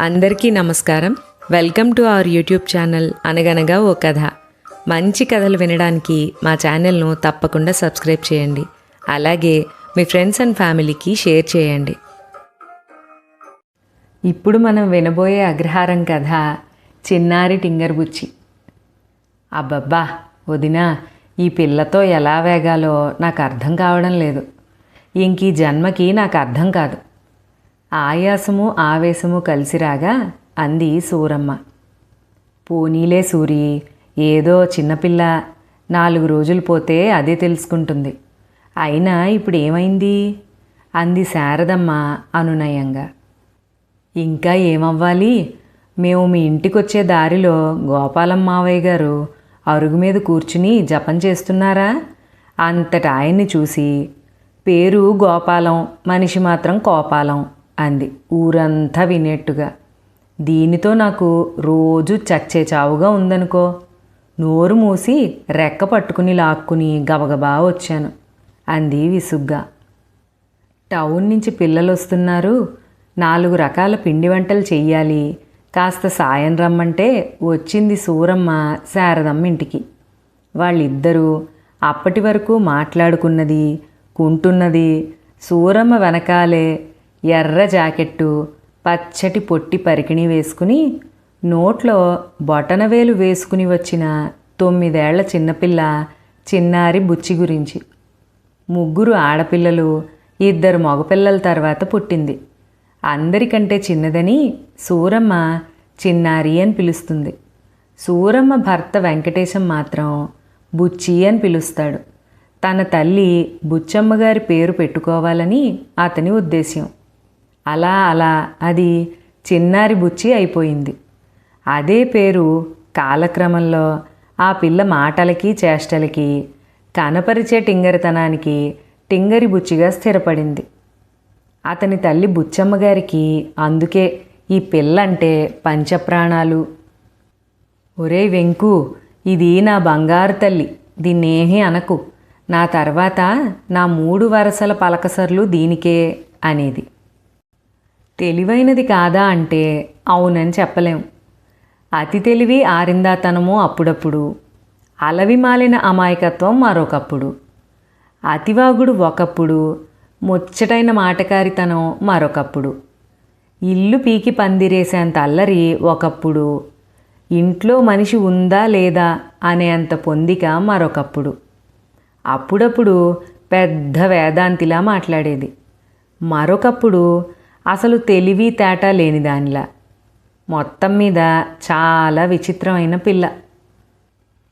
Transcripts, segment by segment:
అందరికీ నమస్కారం. Welcome to our YouTube channel అనగనగా ఓ కథ. మంచి కథలు వినడానికి మా ఛానల్ను తప్పకుండా సబ్స్క్రైబ్ చేయండి. అలాగే మీ ఫ్రెండ్స్ అండ్ ఫ్యామిలీకి షేర్ చేయండి. ఇప్పుడు మనం వినబోయే అగ్రహారం కథ చిన్నారి టింగర్ బుచ్చి అబ్బబ్బా వదినా ఈ పిల్లతో ఎలా వేగాలో నాకు అర్థం కావడం లేదు. ఇంక ఈ జన్మకి నాకు అర్థం కాదు. ఆయాసము ఆవేశము కలిసి రాగా అంది సూరమ్మ. పోనీలే సూరి ఏదో చిన్నపిల్ల నాలుగు రోజులు పోతే అదే తెలుసుకుంటుంది. అయినా ఇప్పుడు ఏమైంది? అంది శారదమ్మ అనునయంగా. ఇంకా ఏమవ్వాలి? మేము మీ ఇంటికి వచ్చే దారిలో గోపాలం మావయ్య గారు అరుగు మీద కూర్చుని జపం చేస్తున్నారా? అంతట ఆయన్ని చూసి పేరు గోపాలం మనిషి మాత్రం కోపాలం. అంది. ఊరంతా వినేట్టుగా. దీనితో నాకు రోజు చచ్చే చావుగా ఉందనుకో. నోరు మూసి రెక్క పట్టుకుని లాక్కుని గబగబా వచ్చాను అంది విసుగ్గా. టౌన్ నుంచి పిల్లలు వస్తున్నారు నాలుగు రకాల పిండి వంటలు చెయ్యాలి. కాస్త సాయం రమ్మంటే వచ్చింది సూరమ్మ శారదమ్మ ఇంటికి. వాళ్ళిద్దరూ అప్పటి వరకు మాట్లాడుకున్నది కుంటున్నది సూరమ్మ వెనకాలే ఎర్ర జాకెట్టు పచ్చటి పొట్టి పరికిణి వేసుకుని నోట్లో బొటనవేలు వేసుకుని వచ్చిన తొమ్మిదేళ్ళ చిన్నపిల్ల చిన్నారి బుచ్చి గురించి. ముగ్గురు ఆడపిల్లలు ఇద్దరు మగపిల్లల తర్వాత పుట్టింది. అందరికంటే చిన్నదని సూరమ్మ చిన్నారి అని పిలుస్తుంది. సూరమ్మ భర్త వెంకటేశం మాత్రం బుచ్చి అని పిలుస్తాడు. తన తల్లి బుచ్చమ్మగారి పేరు పెట్టుకోవాలని అతని ఉద్దేశ్యం. అలా అలా. అది చిన్నారి బుచ్చి అయిపోయింది. అదే పేరు కాలక్రమంలో ఆ పిల్ల మాటలకి చేష్టలకి కనపరిచే టింగరితనానికి టింగరి బుచ్చిగా స్థిరపడింది. అతని తల్లి బుచ్చమ్మ గారికి అందుకే ఈ పిల్లంటే పంచప్రాణాలు. ఒరే వెంకు ఇది నా బంగారు తల్లి దీన్నేహీ అనకు. నా తర్వాత నా మూడు వరసల పలకసర్లు దీనికే అనేది. తెలివైనది కాదా అంటే అవునని చెప్పలేం. అతి తెలివి ఆరిందాతనము అప్పుడప్పుడు. అలవి మాలిన అమాయకత్వం మరొకప్పుడు. అతివాగుడు ఒకప్పుడు. ముచ్చటైన మాటకారితనం మరొకప్పుడు. ఇల్లు పీకి పందిరేసేంత అల్లరి ఒకప్పుడు. ఇంట్లో మనిషి ఉందా లేదా అనేంత పొందిక మరొకప్పుడు. అప్పుడప్పుడు పెద్ద వేదాంతిలా మాట్లాడేది. మరొకప్పుడు అసలు తెలివి తేట లేని దానిలా. మొత్తం మీద చాలా విచిత్రమైన పిల్ల.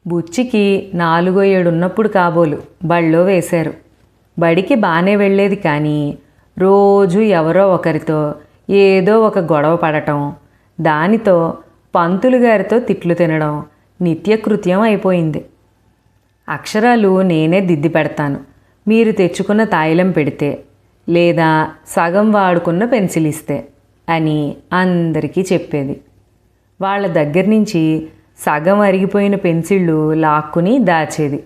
బుచ్చికి నాలుగో ఏడున్నప్పుడు కాబోలు బళ్ళో వేశారు. బడికి బాగానే వెళ్ళేది కానీ రోజు ఎవరో ఒకరితో ఏదో ఒక గొడవ పడటం దానితో పంతులు గారితో తిట్లు తినడం నిత్యకృత్యం అయిపోయింది. అక్షరాలు నేనే దిద్ది పెడతాను. మీరు తెచ్చుకున్న తాయిలం పెడితే లేదా సగం వాడుకున్న పెన్సిల్ ఇస్తే అని అందరికీ చెప్పేది. వాళ్ళ దగ్గర నుంచి సగం అరిగిపోయిన పెన్సిళ్ళు లాక్కుని దాచేది.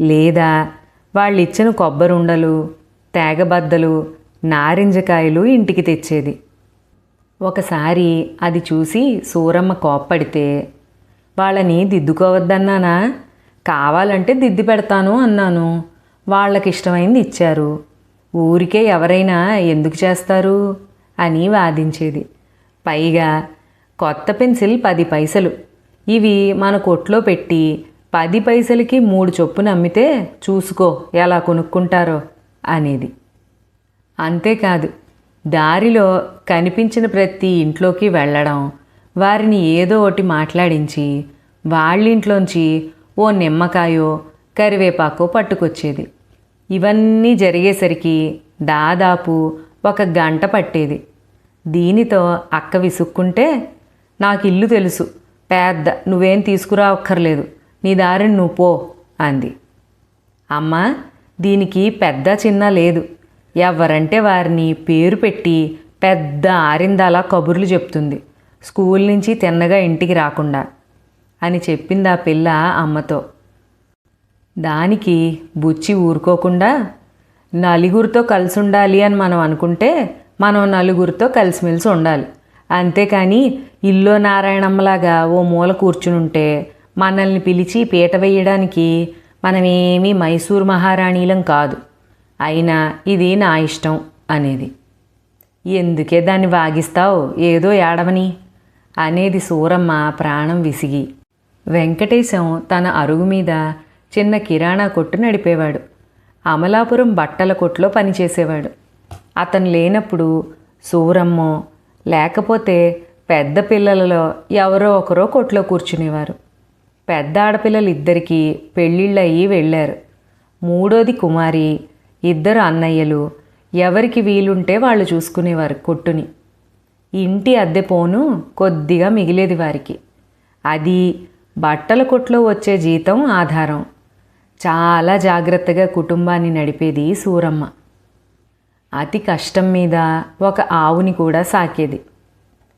లేదా వాళ్ళు ఇచ్చిన కొబ్బరుండలు తేగబద్దలు నారింజకాయలు ఇంటికి తెచ్చేది. ఒకసారి అది చూసి సూరమ్మ కోప్పడితే వాళ్ళని దిద్దుకోవద్దన్నానా? కావాలంటే దిద్ది పెడతాను అన్నాను. వాళ్ళకి ఇష్టమైంది ఇచ్చారు. ఊరికే ఎవరైనా ఎందుకు చేస్తారు అని వాదించేది. పైగా కొత్త పెన్సిల్ పది పైసలు. ఇవి మన కొట్లో పెట్టి పది పైసలకి మూడు చొప్పున అమ్మితే చూసుకో ఎలా కొనుక్కుంటారో అనేది. అంతేకాదు దారిలో కనిపించిన ప్రతి ఇంట్లోకి వెళ్ళడం వారిని ఏదో ఒకటి మాట్లాడించి వాళ్ళింట్లోంచి ఓ నిమ్మకాయో కరివేపాకో పట్టుకొచ్చేది. ఇవన్నీ జరిగేసరికి దాదాపు ఒక గంట పట్టేది. దీనితో అక్క విసుక్కుంటే నాకు ఇల్లు తెలుసు. పెద్ద నువ్వేం తీసుకురావక్కర్లేదు. నీ దారిని నువ్వు పో అంది. అమ్మ దీనికి పెద్ద చిన్న లేదు. ఎవరంటే వారిని పేరు పెట్టి పెద్ద ఆరిందలా కబుర్లు చెప్తుంది. స్కూల్ నుంచి తిన్నగా ఇంటికి రాకుండా అని చెప్పింది ఆ పిల్ల అమ్మతో. దానికి బుచ్చి ఊరుకోకుండా నలుగురితో కలిసి ఉండాలి అని మనం అనుకుంటే మనం నలుగురితో కలిసిమెలిసి ఉండాలి. అంతేకాని ఇల్లో నారాయణమ్మలాగా ఓ మూల కూర్చునుంటే మనల్ని పిలిచి పీట వేయడానికి మనమేమీ మైసూర్ మహారాణీలం కాదు. అయినా ఇది నా ఇష్టం అనేది. ఎందుకే దాన్ని వాగిస్తావు? ఏదో ఏడవని. అనేది సూరమ్మ ప్రాణం విసిగి. వెంకటేశం తన అరుగు మీద చిన్న కిరాణా కొట్టు నడిపేవాడు. అమలాపురం బట్టల కొట్లో పనిచేసేవాడు. అతను లేనప్పుడు సూరమ్మో లేకపోతే పెద్ద పిల్లలలో ఎవరో ఒకరో కొట్లో కూర్చునేవారు. పెద్ద ఆడపిల్లలు ఇద్దరికీ పెళ్ళిళ్ళయి వెళ్ళారు. మూడోది కుమారి ఇద్దరు అన్నయ్యలు ఎవరికి వీలుంటే వాళ్ళు చూసుకునేవారు కొట్టుని. ఇంటి అద్దె పోను కొద్దిగా మిగిలేది వారికి. అది బట్టల కొట్లో వచ్చే జీతం ఆధారం. చాలా జాగ్రత్తగా కుటుంబాన్ని నడిపేది సూరమ్మ. అతి కష్టం మీద ఒక ఆవుని కూడా సాకేది.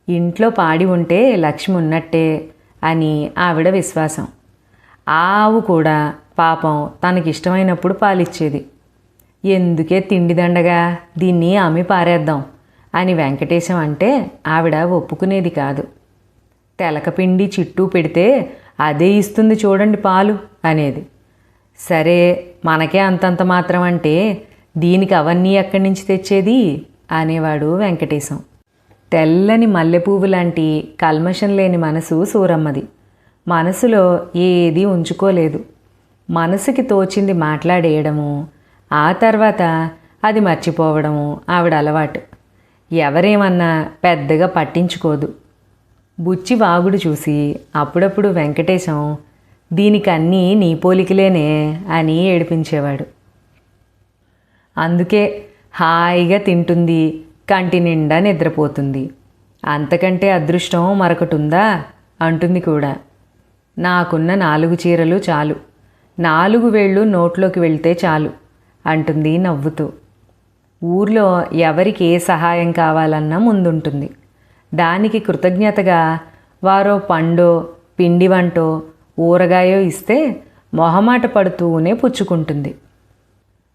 ఇంట్లో పాడి ఉంటే లక్ష్మి ఉన్నట్టే అని ఆవిడ విశ్వాసం. ఆ ఆవు కూడా పాపం తనకిష్టమైనప్పుడు పాలిచ్చేది. ఎందుకే తిండిదండగా దీన్ని అమ్మి పారేద్దాం అని వెంకటేశం అంటే ఆవిడ ఒప్పుకునేది కాదు. తెలకపిండి చిట్టూ పెడితే అదే ఇస్తుంది చూడండి పాలు అనేది. సరే మనకే అంతంత మాత్రం అంటే దీనికి అవన్నీ ఎక్కడి నుంచి తెచ్చేది? అనేవాడు వెంకటేశం. తెల్లని మల్లెపువ్వు లాంటి కల్మషం లేని మనసు సూరమ్మది. మనసులో ఏది ఉంచుకోలేదు. మనసుకి తోచింది మాట్లాడేయడము ఆ తర్వాత అది మర్చిపోవడము ఆవిడ అలవాటు. ఎవరేమన్నా పెద్దగా పట్టించుకోదు. బుచ్చి వాగుడు చూసి అప్పుడప్పుడు వెంకటేశం దీనికన్నీ నీ పోలికలేనే అని ఏడిపించేవాడు. అందుకే హాయిగా తింటుంది కంటి నిండా నిద్రపోతుంది. అంతకంటే అదృష్టం మరొకటి ఉందా అంటుంది కూడా. నాకున్న నాలుగు చీరలు చాలు. నాలుగు వేళ్ళు నోట్లోకి వెళ్తే చాలు అంటుంది నవ్వుతూ. ఊర్లో ఎవరికి ఏ సహాయం కావాలన్నా ముందుంటుంది. దానికి కృతజ్ఞతగా వారో పండో పిండి వంటో ఊరగాయో ఇస్తే మొహమాట పడుతూనే పుచ్చుకుంటుంది.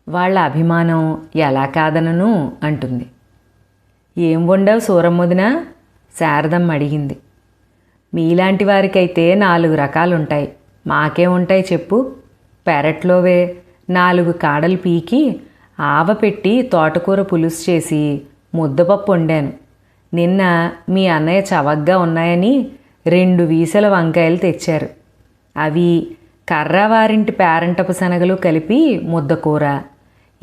వాళ్ళ అభిమానం ఎలా కాదనను అంటుంది. ఏం వండావు సూరమ్మొదిన శారదమ్మ అడిగింది. మీలాంటి వారికైతే నాలుగు రకాలుంటాయి. మాకే ఉంటాయి చెప్పు. పెరట్లోవే నాలుగు కాడలు పీకి ఆవ పెట్టి తోటకూర పులుసు చేసి ముద్దపప్పు వండాను. నిన్న మీ అన్నయ్య చవగ్గా ఉన్నాయని రెండు వీసల వంకాయలు తెచ్చారు. అవి కర్రవారింటి పేరంటపు శనగలు కలిపి ముద్దకూర.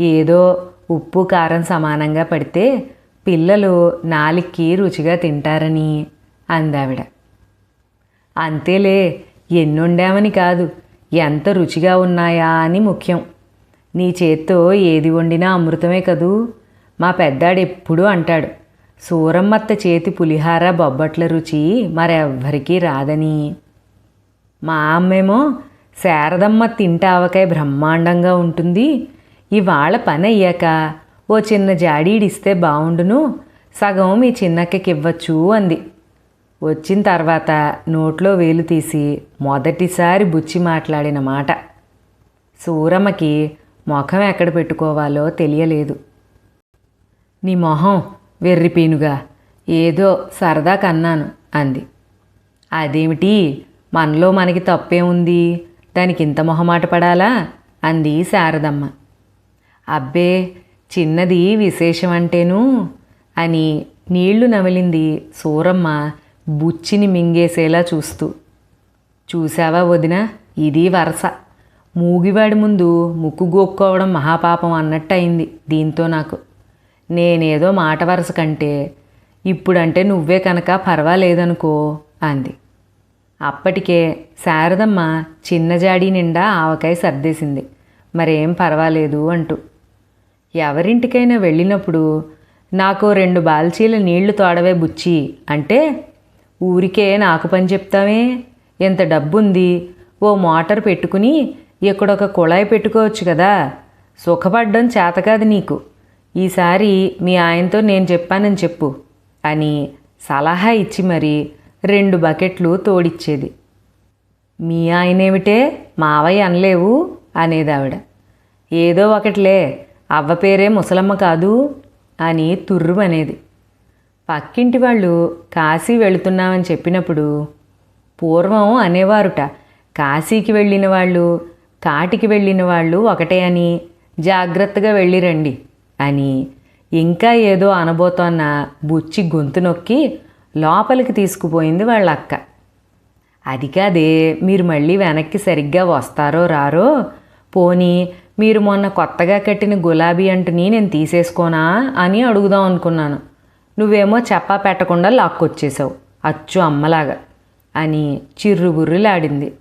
ఏదో ఉప్పు కారం సమానంగా పడితే పిల్లలు నాలిక్కి రుచిగా తింటారని అందావిడ. అంతేలే ఎన్నుండామని కాదు ఎంత రుచిగా ఉన్నాయా అని ముఖ్యం. నీ చేత్తో ఏది వండినా అమృతమే కదూ? మా పెద్దాడు ఎప్పుడూ అంటాడు సూరమ్మత్త చేతి పులిహార బొబ్బట్ల రుచి మరెవ్వరికీ రాదని. మా అమ్మేమో శారదమ్మ తింటావకాయ బ్రహ్మాండంగా ఉంటుంది. ఇవాళ పని అయ్యాక ఓ చిన్న జాడీడిస్తే బాగుండును సగం మీ చిన్నక్కకి ఇవ్వచ్చు అంది. వచ్చిన తర్వాత నోట్లో వేలు తీసి మొదటిసారి బుచ్చి మాట్లాడిన మాట. సూరమ్మకి ముఖం ఎక్కడ పెట్టుకోవాలో తెలియలేదు. నీ మొహం వెర్రిపీనుగా ఏదో సరదా కన్నాను అంది. అదేమిటి? మనలో మనకి తప్పే ఉంది. దానికి ఇంత మొహమాట పడాలా? అంది శారదమ్మ. అబ్బే చిన్నది విశేషం అంటేను అని నీళ్ళు నమిలింది సూరమ్మ బుచ్చిని మింగేసేలా చూస్తూ. చూసావా వదిన? ఇది వరస. మూగివాడి ముందు ముక్కు గోక్కోవడం మహాపాపం అన్నట్టు అయింది దీంతో నాకు. నేనేదో మాట వరస కంటే ఇప్పుడంటే నువ్వే కనుక పర్వాలేదనుకో అంది. అప్పటికే శారదమ్మ చిన్న జాడీ నిండా ఆవకాయ సర్దేసింది. మరేం పర్వాలేదు అంటూ. ఎవరింటికైనా వెళ్ళినప్పుడు నాకు రెండు బాల్చీల నీళ్ళు తోడవే బుచ్చి అంటే ఊరికే నాకు పని చెప్తావే? ఎంత డబ్బుంది? ఓ మోటార్ పెట్టుకుని ఇక్కడొక కుళాయి పెట్టుకోవచ్చు కదా? సుఖపడ్డం చేత కాదు నీకు. ఈసారి మీ ఆయనతో నేను చెప్పానని చెప్పు అని సలహా ఇచ్చి మరి రెండు బకెట్లు తోడిచ్చేది. మీ ఆయనేమిటే? మావయ్య అనలేవు? అనేది ఆవిడ. ఏదో ఒకటిలే అవ్వ పేరే ముసలమ్మ కాదు అని తుర్రుమనేది. పక్కింటి వాళ్ళు కాశీ వెళుతున్నామని చెప్పినప్పుడు పూర్వం అనేవారుట. కాశీకి వెళ్ళిన వాళ్ళు కాటికి వెళ్ళిన వాళ్ళు ఒకటే అని జాగ్రత్తగా వెళ్ళిరండి అని ఇంకా ఏదో అనబోతోన్న బుచ్చి గొంతు నొక్కి లోపలికి తీసుకుపోయింది వాళ్ళ అక్క అది కాదే మీరు మళ్ళీ వెనక్కి సరిగ్గా వస్తారో రారో? పోనీ మీరు మొన్న కొత్తగా కట్టిన గులాబీ అంటుని నేను తీసేసుకోనా అని అడుగుదాం అనుకున్నాను. నువ్వేమో చెప్పా పెట్టకుండా లాక్కొచ్చేసావు అచ్చు అమ్మలాగా అని చిర్రుబుర్రులాడింది.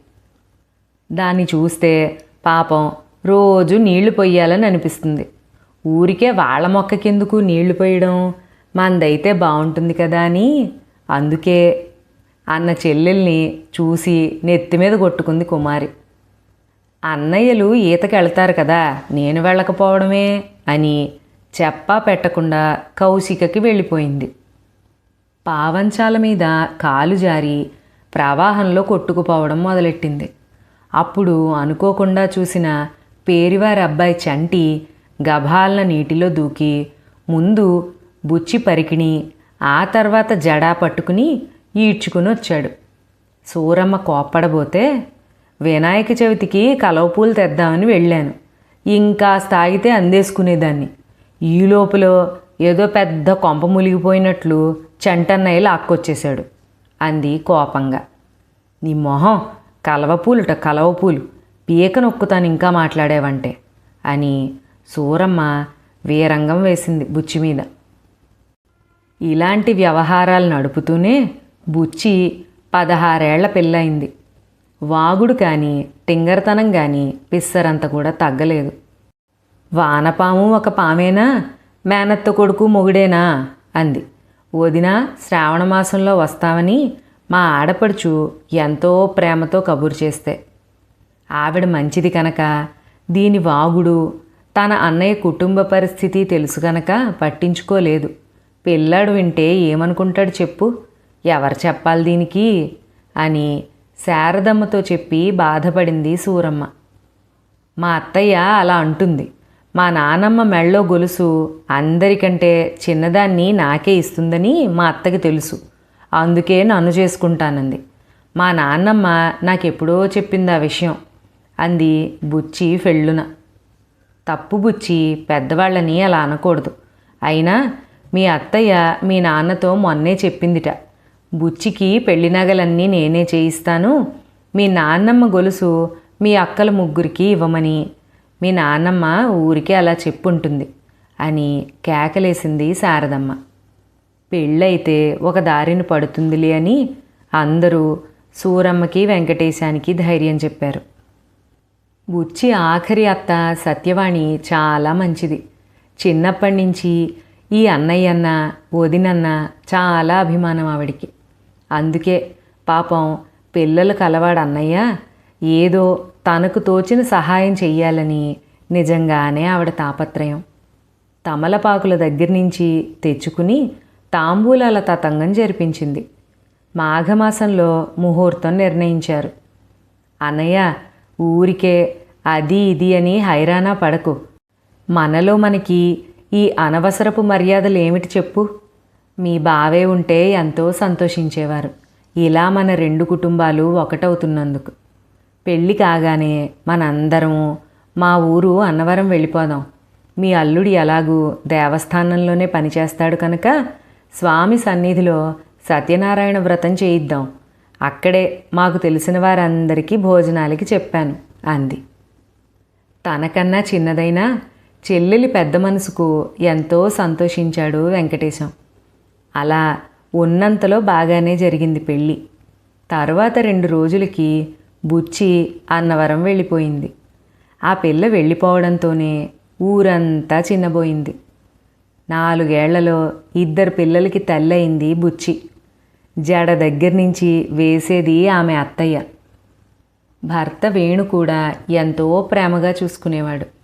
దాన్ని చూస్తే పాపం రోజు నీళ్ళు పొయ్యాలని అనిపిస్తుంది. ఊరికే వాళ్ళ మొక్కకెందుకు నీళ్ళు పోయడం మందైతే బాగుంటుంది కదా అని అందుకే అన్న చెల్లెల్ని చూసి నెత్తి మీద కొట్టుకుంది కుమారి. అన్నయ్యలు ఈతకి వెళ్తారు కదా నేను వెళ్ళకపోవడమే అని చెప్పా పెట్టకుండా కౌశికకి వెళ్ళిపోయింది. పావంచాల మీద కాలు జారి ప్రవాహంలో కొట్టుకుపోవడం మొదలెట్టింది. అప్పుడు అనుకోకుండా చూసిన పేరివారి అబ్బాయి చంటి గభాలన నీటిలో దూకి ముందు బుచ్చి పరికిణి ఆ తర్వాత జడా పట్టుకుని ఈడ్చుకుని వచ్చాడు సూరమ్మ కోప్పడబోతే వినాయక చవితికి కలవపూలు తెద్దామని వెళ్ళాను. ఇంకా తాగితే అందేసుకునేదాన్ని. ఈ లోపల ఏదో పెద్ద కొంప మునిగిపోయినట్లు చెంటన్నయ్య లాక్కొచ్చేశాడు. అంది కోపంగా. నీ మొహం కలవపూలుట కలవపూలు పీక నొక్కుతాను ఇంకా మాట్లాడేవంటే అని సూరమ్మ వీరంగం వేసింది బుచ్చి మీద. ఇలాంటి వ్యవహారాలు నడుపుతూనే బుచ్చి పదహారేళ్ళ పెళ్ళయింది. వాగుడు కానీ టింగరతనం కానీ పిస్సరంత కూడా తగ్గలేదు. వానపాము ఒక పామేనా? మేనత్త కొడుకు మొగుడేనా? అంది. వదిన శ్రావణ మాసంలో వస్తామని మా ఆడపడుచు ఎంతో ప్రేమతో కబురు చేస్తే. ఆవిడ మంచిది కనుక దీని వాగుడు తన అన్నయ్య కుటుంబ పరిస్థితి తెలుసు కనుక పట్టించుకోలేదు. పిల్లాడు వింటే ఏమనుకుంటాడు చెప్పు? ఎవరు చెప్పాలి దీనికి? అని శారదమ్మతో చెప్పి బాధపడింది సూరమ్మ. మా అత్తయ్య అలా అంటుంది. మా నానమ్మ మెళ్ళో గొలుసు అందరికంటే చిన్నదాన్ని నాకే ఇస్తుందని మా అత్తకి తెలుసు. అందుకే నన్ను చేసుకుంటానంది. మా నాన్నమ్మ నాకెప్పుడో చెప్పింది ఆ విషయం అంది బుచ్చి ఫెళ్ళున. తప్పు బుచ్చి పెద్దవాళ్ళని అలా అనకూడదు. అయినా మీ అత్తయ్య మీ నాన్నతో మొన్నే చెప్పిందిట. బుచ్చికి పెళ్ళి నగలన్నీ నేనే చేయిస్తాను. మీ నాన్నమ్మ గొలుసు మీ అక్కల ముగ్గురికి ఇవ్వమని. మీ నాన్నమ్మ ఊరికే అలా చెప్పుంటుంది అని కేకలేసింది శారదమ్మ. పెళ్ళైతే ఒక దారిని పడుతుందిలే అని అందరూ సూరమ్మకి వెంకటేశానికి ధైర్యం చెప్పారు. బుచ్చి ఆఖరి అత్త సత్యవాణి చాలా మంచిది. చిన్నప్పటి నుంచి ఈ అన్నయ్యన్న వదినన్న చాలా అభిమానం ఆవిడికి. అందుకే పాపం పిల్లలు కలవాడు అన్నయ్య ఏదో తనకు తోచిన సహాయం చెయ్యాలని నిజంగానే ఆవిడ తాపత్రయం. తమలపాకుల దగ్గర నుంచి తెచ్చుకుని తాంబూలాల తతంగం జరిపించింది. మాఘమాసంలో ముహూర్తం నిర్ణయించారు. అన్నయ్య ఊరికే అది ఇది అని హైరానా పడకు. మనలో మనకి ఈ అనవసరపు మర్యాదలు ఏమిటి చెప్పు? మీ బావే ఉంటే ఎంతో సంతోషించేవారు. ఇలా మన రెండు కుటుంబాలు ఒకటవుతున్నందుకు. పెళ్ళి కాగానే మనందరము మా ఊరు అన్నవరం వెళ్ళిపోదాం. మీ అల్లుడు ఎలాగూ దేవస్థానంలోనే పనిచేస్తాడు కనుక స్వామి సన్నిధిలో సత్యనారాయణ వ్రతం చేయిద్దాం. అక్కడే మాకు తెలిసిన వారందరికీ భోజనాలకి చెప్పాను అంది. తనకన్నా చిన్నదైనా చెల్లెలి పెద్ద మనసుకు ఎంతో సంతోషించాడు వెంకటేశం. అలా ఉన్నంతలో బాగానే జరిగింది పెళ్ళి. తర్వాత రెండు రోజులకి బుచ్చి అన్నవరం వెళ్ళిపోయింది. ఆ పిల్ల వెళ్ళిపోవడంతోనే ఊరంతా చిన్నబోయింది. నాలుగేళ్ళలో ఇద్దరు పిల్లలకి తల్లయింది బుచ్చి. జడ దగ్గర నుంచి వేసేది ఆమె అత్తయ్య. భర్త వేణు కూడా ఎంతో ప్రేమగా చూసుకునేవాడు.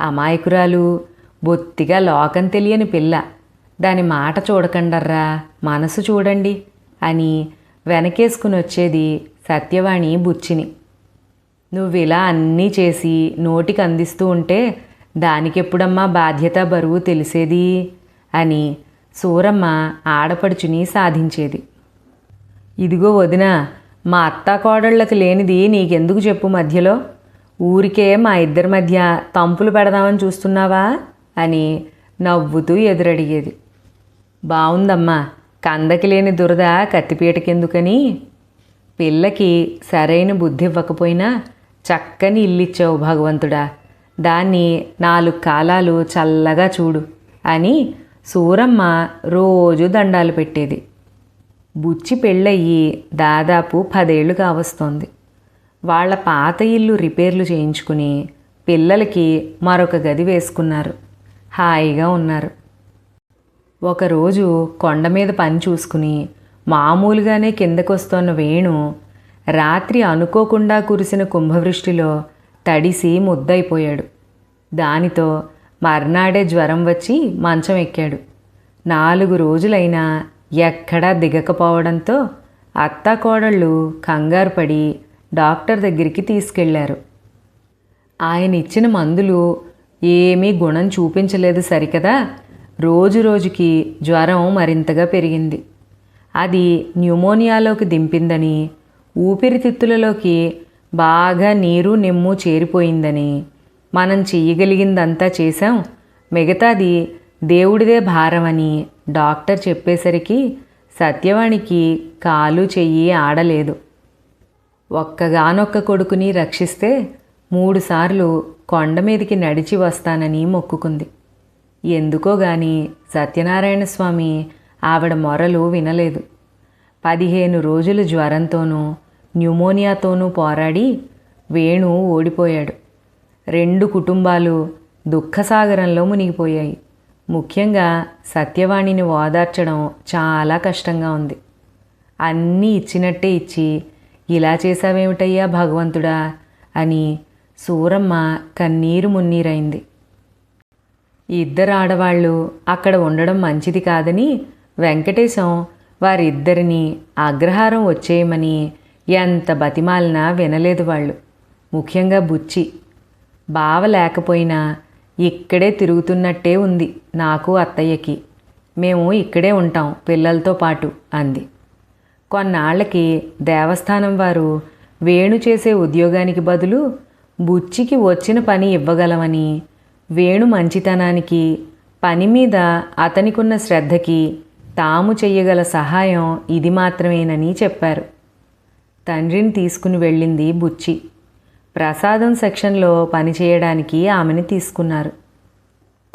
అమాయకురాలు బొత్తిగా లోకం తెలియని పిల్ల. దాని మాట చూడకండర్రా మనసు చూడండి అని వెనకేసుకుని వచ్చేది సత్యవాణి బుచ్చిని. నువ్విలా అన్నీ చేసి నోటికి అందిస్తూ ఉంటే దానికెప్పుడమ్మా బాధ్యత బరువు తెలిసేది అని సూరమ్మ ఆడపడుచుని సాధించేది. ఇదిగో వదిన మా అత్త కోడళ్ళకి లేనిది నీకెందుకు చెప్పు మధ్యలో? ఊరికే మా ఇద్దరి మధ్య తంపులు పెడదామని చూస్తున్నావా అని నవ్వుతూ ఎదురడిగేది. బావుందమ్మా కందకి లేని దురద కత్తిపీటకెందుకని? పిల్లకి సరైన బుద్ధి ఇవ్వకపోయినా చక్కని ఇల్లిచ్చావు భగవంతుడా దాన్ని నాలుగు కాలాలు చల్లగా చూడు అని సూరమ్మ రోజు దండాలు పెట్టేది. బుచ్చి పెళ్ళయ్యి దాదాపు పదేళ్ళు కావస్తోంది వాళ్ళ పాత ఇల్లు రిపేర్లు చేయించుకుని పిల్లలకి మరొక గది వేసుకున్నారు. హాయిగా ఉన్నారు. ఒకరోజు కొండ మీద పని చూసుకుని మామూలుగానే కిందకొస్తోన్న వేణు రాత్రి అనుకోకుండా కురిసిన కుంభవృష్టిలో తడిసి ముద్దయిపోయాడు. దానితో మర్నాడే జ్వరం వచ్చి మంచం ఎక్కాడు. నాలుగు రోజులైనా ఎక్కడా దిగకపోవడంతో అత్తాకోడళ్ళు కంగారు పడి డాక్టర్ దగ్గరికి తీసుకెళ్ళారు. ఆయన ఇచ్చిన మందులు ఏమీ గుణం చూపించలేదు సరికదా? రోజు రోజుకి జ్వరం మరింతగా పెరిగింది. అది న్యూమోనియాలోకి దింపిందని ఊపిరితిత్తులలోకి బాగా నీరు నిమ్ము చేరిపోయిందని మనం చెయ్యగలిగిందంతా చేశాం. మిగతాది దేవుడిదే భారమని డాక్టర్ చెప్పేసరికి సత్యవాణికి కాలు చెయ్యి ఆడలేదు. ఒక్కగానొక్క కొడుకుని రక్షిస్తే మూడుసార్లు కొండ మీదికి నడిచి వస్తానని మొక్కుకుంది. ఎందుకో గాని సత్యనారాయణ స్వామి ఆవిడ మొరలు వినలేదు. పదిహేను రోజులు జ్వరంతోనూ న్యూమోనియాతోనూ పోరాడి వేణు ఓడిపోయాడు. రెండు కుటుంబాలు దుఃఖసాగరంలో మునిగిపోయాయి. ముఖ్యంగా సత్యవాణిని ఓదార్చడం చాలా కష్టంగా ఉంది. అన్నీ ఇచ్చినట్టే ఇచ్చి ఇలా చేశావేమిటయ్యా భగవంతుడా? అని సూరమ్మ కన్నీరు మున్నీరైంది. ఇద్దరు ఆడవాళ్ళు అక్కడ ఉండడం మంచిది కాదని వెంకటేశం వారిద్దరిని అగ్రహారం వచ్చేయమని ఎంత బతిమాలినా వినలేదు వాళ్ళు. ముఖ్యంగా బుచ్చి. బావ లేకపోయినా ఇక్కడే తిరుగుతున్నట్టే ఉంది నాకు అత్తయ్యకి. మేము ఇక్కడే ఉంటాం పిల్లలతో పాటు అంది. కొన్నాళ్ళకి దేవస్థానం వారు వేణు చేసే ఉద్యోగానికి బదులు బుచ్చికి వచ్చిన పని ఇవ్వగలమని వేణు మంచితనానికి పని మీద అతనికున్న శ్రద్ధకి తాము చెయ్యగల సహాయం ఇది మాత్రమేనని చెప్పారు. తండ్రిని తీసుకుని వెళ్ళింది బుచ్చి. ప్రసాదం సెక్షన్లో పనిచేయడానికి ఆమెని తీసుకున్నారు.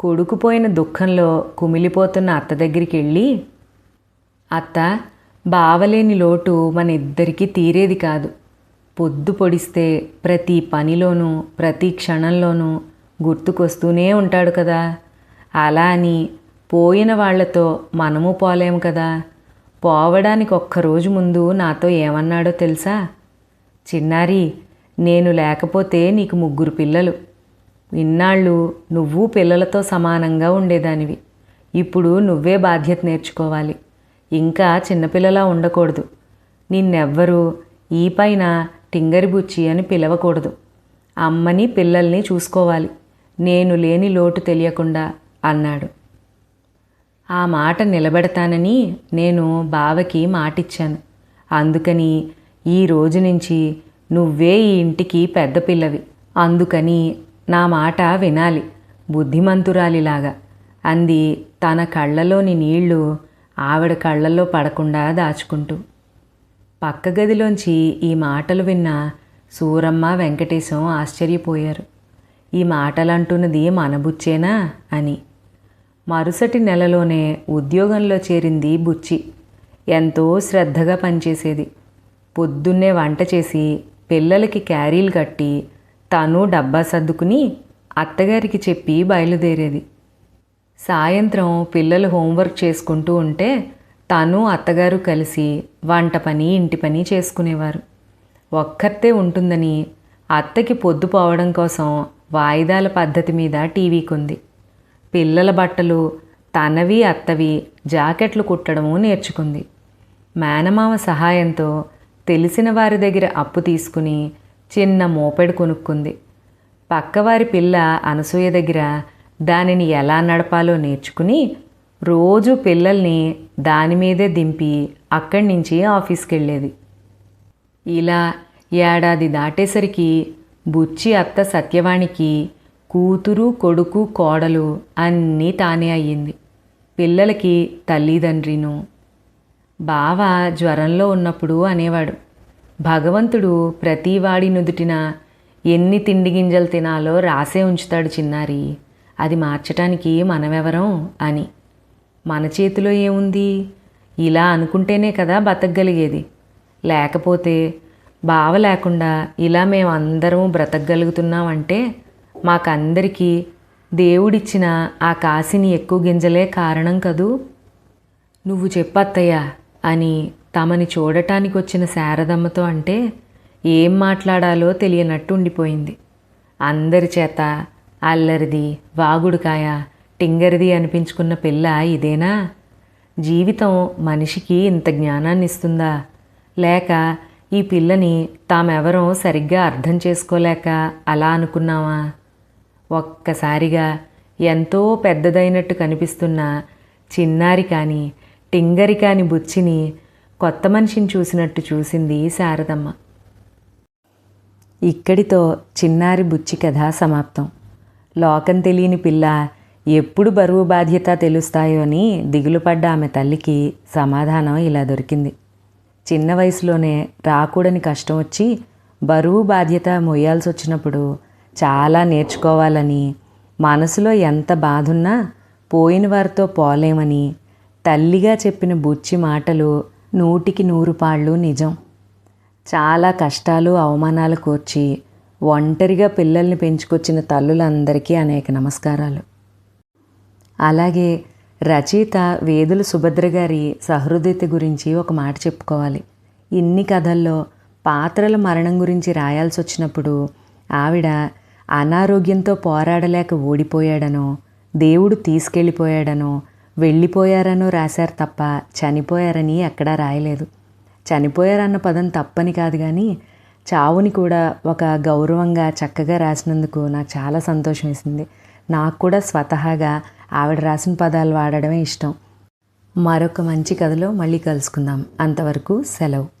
కొడుకుపోయిన దుఃఖంలో కుమిలిపోతున్న అత్త దగ్గరికి వెళ్ళి అత్త బావలేని లోటు మన ఇద్దరికీ తీరేది కాదు. పొద్దు పొడిస్తే ప్రతి పనిలోనూ ప్రతి క్షణంలోనూ గుర్తుకొస్తూనే ఉంటాడు కదా. అలా అని పోయిన వాళ్ళతో మనము పోలేము కదా. పోవడానికి ఒక్కరోజు ముందు నాతో ఏమన్నాడో తెలుసా? చిన్నారి నేను లేకపోతే నీకు ముగ్గురు పిల్లలు. ఇన్నాళ్ళు నువ్వు పిల్లలతో సమానంగా ఉండేదానివి. ఇప్పుడు నువ్వే బాధ్యత నేర్చుకోవాలి. ఇంకా చిన్నపిల్లలా ఉండకూడదు. నిన్నెవ్వరూ ఈ పైన టింగరిబుచ్చి అని పిలవకూడదు. అమ్మని పిల్లల్ని చూసుకోవాలి. నేను లేని లోటు తెలియకుండా అన్నాడు. ఆ మాట నిలబెడతానని నేను బావకి మాటిచ్చాను. అందుకని ఈ రోజు నుంచి నువ్వే ఈ ఇంటికి పెద్ద పిల్లవి. అందుకని నా మాట వినాలి. బుద్ధిమంతురాలిలాగా అంది తన కళ్ళలోని నీళ్ళు ఆవిడ కళ్ళల్లో పడకుండా దాచుకుంటూ. పక్క గదిలోంచి ఈ మాటలు విన్న సూరమ్మ వెంకటేశం ఆశ్చర్యపోయారు. ఈ మాటలంటున్నది మన బుచ్చేనా అని. మరుసటి నెలలోనే ఉద్యోగంలో చేరింది బుచ్చి. ఎంతో శ్రద్ధగా పనిచేసేది. పొద్దున్నే వంట చేసి పిల్లలకి క్యారీలు కట్టి తను డబ్బా సర్దుకుని అత్తగారికి చెప్పి బయలుదేరేది. సాయంత్రం పిల్లలు హోంవర్క్ చేసుకుంటూ ఉంటే తను అత్తగారు కలిసి వంట పని ఇంటి పని చేసుకునేవారు. ఒక్కర్తే ఉంటుందని అత్తకి పొద్దు పోవడం కోసం వాయిదాల పద్ధతి మీద టీవీ కొంది పిల్లల బట్టలు తనవి అత్తవి జాకెట్లు కుట్టడము నేర్చుకుంది. మేనమామ సహాయంతో తెలిసిన వారి దగ్గర అప్పు తీసుకుని చిన్న మోపెడు కొనుక్కుంది. పక్కవారి పిల్ల అనసూయ దగ్గర దానిని ఎలా నడపాలో నేర్చుకుని రోజు పిల్లల్ని దాని మీదే దింపి అక్కడి నుంచి ఆఫీస్కి వెళ్ళేది ఇలా ఏడాది దాటేసరికి బుచ్చి అత్త సత్యవాణికి కూతురు కొడుకు కోడలు అన్నీ తానే అయ్యింది. పిల్లలకి తల్లిదండ్రిను. బావ జ్వరంలో ఉన్నప్పుడు అనేవాడు. భగవంతుడు ప్రతి వాడి నుదుటిన ఎన్ని తిండి గింజలు తినాలో రాసే ఉంచుతాడు చిన్నారి. అది మార్చటానికి మనమెవరం అని. మన చేతిలో ఏముంది? ఇలా అనుకుంటేనే కదా బతకగలిగేది. లేకపోతే బావ లేకుండా ఇలా మేమందరం బ్రతకగలుగుతున్నామంటే మాకందరికీ దేవుడిచ్చిన ఆ కాసిని ఎక్కువ గింజలే కారణం కదూ? నువ్వు చెప్పత్తయ్యా అని తమని చూడటానికి వచ్చిన శారదమ్మతో అంటే ఏం మాట్లాడాలో తెలియనట్టు ఉండిపోయింది అందరి చేత అల్లరిది వాగుడుకాయ టింగరిది అనిపించుకున్న పిల్ల ఇదేనా? జీవితం మనిషికి ఇంత జ్ఞానాన్ని ఇస్తుందా లేక ఈ పిల్లని తామెవరో సరిగ్గా అర్థం చేసుకోలేక అలా అనుకున్నావా? ఒక్కసారిగా ఎంతో పెద్దదైనట్టు కనిపిస్తున్న చిన్నారి కాని టింగరి కాని బుచ్చిని కొత్త మనిషిని చూసినట్టు చూసింది శారదమ్మ. ఇక్కడితో చిన్నారి బుచ్చి కథ సమాప్తం. లోకం తెలియని పిల్ల. ఎప్పుడు బరువు బాధ్యత తెలుస్తాయో అని దిగులు పడ్డ ఆమె తల్లికి సమాధానం ఇలా దొరికింది. చిన్న వయసులోనే రాకూడని కష్టం వచ్చి బరువు బాధ్యత మొయ్యాల్సి వచ్చినప్పుడు చాలా నేర్చుకోవాలని మనసులో ఎంత బాధున్నా పోయిన వారితో పోలేమని తల్లిగా చెప్పిన బుచ్చి మాటలు నూటికి నూరు పాళ్ళు నిజం. చాలా కష్టాలు అవమానాలు కోర్చి ఒంటరిగా పిల్లల్ని పెంచుకొచ్చిన తల్లులందరికీ అనేక నమస్కారాలు. అలాగే రచయిత వేదుల సుభద్ర గారి సహృదయత గురించి ఒక మాట చెప్పుకోవాలి. ఇన్ని కథల్లో పాత్రల మరణం గురించి రాయాల్సి వచ్చినప్పుడు ఆవిడ అనారోగ్యంతో పోరాడలేక ఓడిపోయాడనో దేవుడు తీసుకెళ్ళిపోయాడనో వెళ్ళిపోయారనో రాశారు తప్ప చనిపోయారని ఎక్కడా రాయలేదు. చనిపోయారన్న పదం తప్పని కాదు కానీ చావుని కూడా ఒక గౌరవంగా చక్కగా రాసినందుకు నాకు చాలా సంతోషం వేసింది. నాకు కూడా స్వతహాగా ఆవిడ రాసిన పదాలు వాడడమే ఇష్టం. మరొక మంచి కథలో మళ్ళీ కలుసుకుందాం. అంతవరకు సెలవు.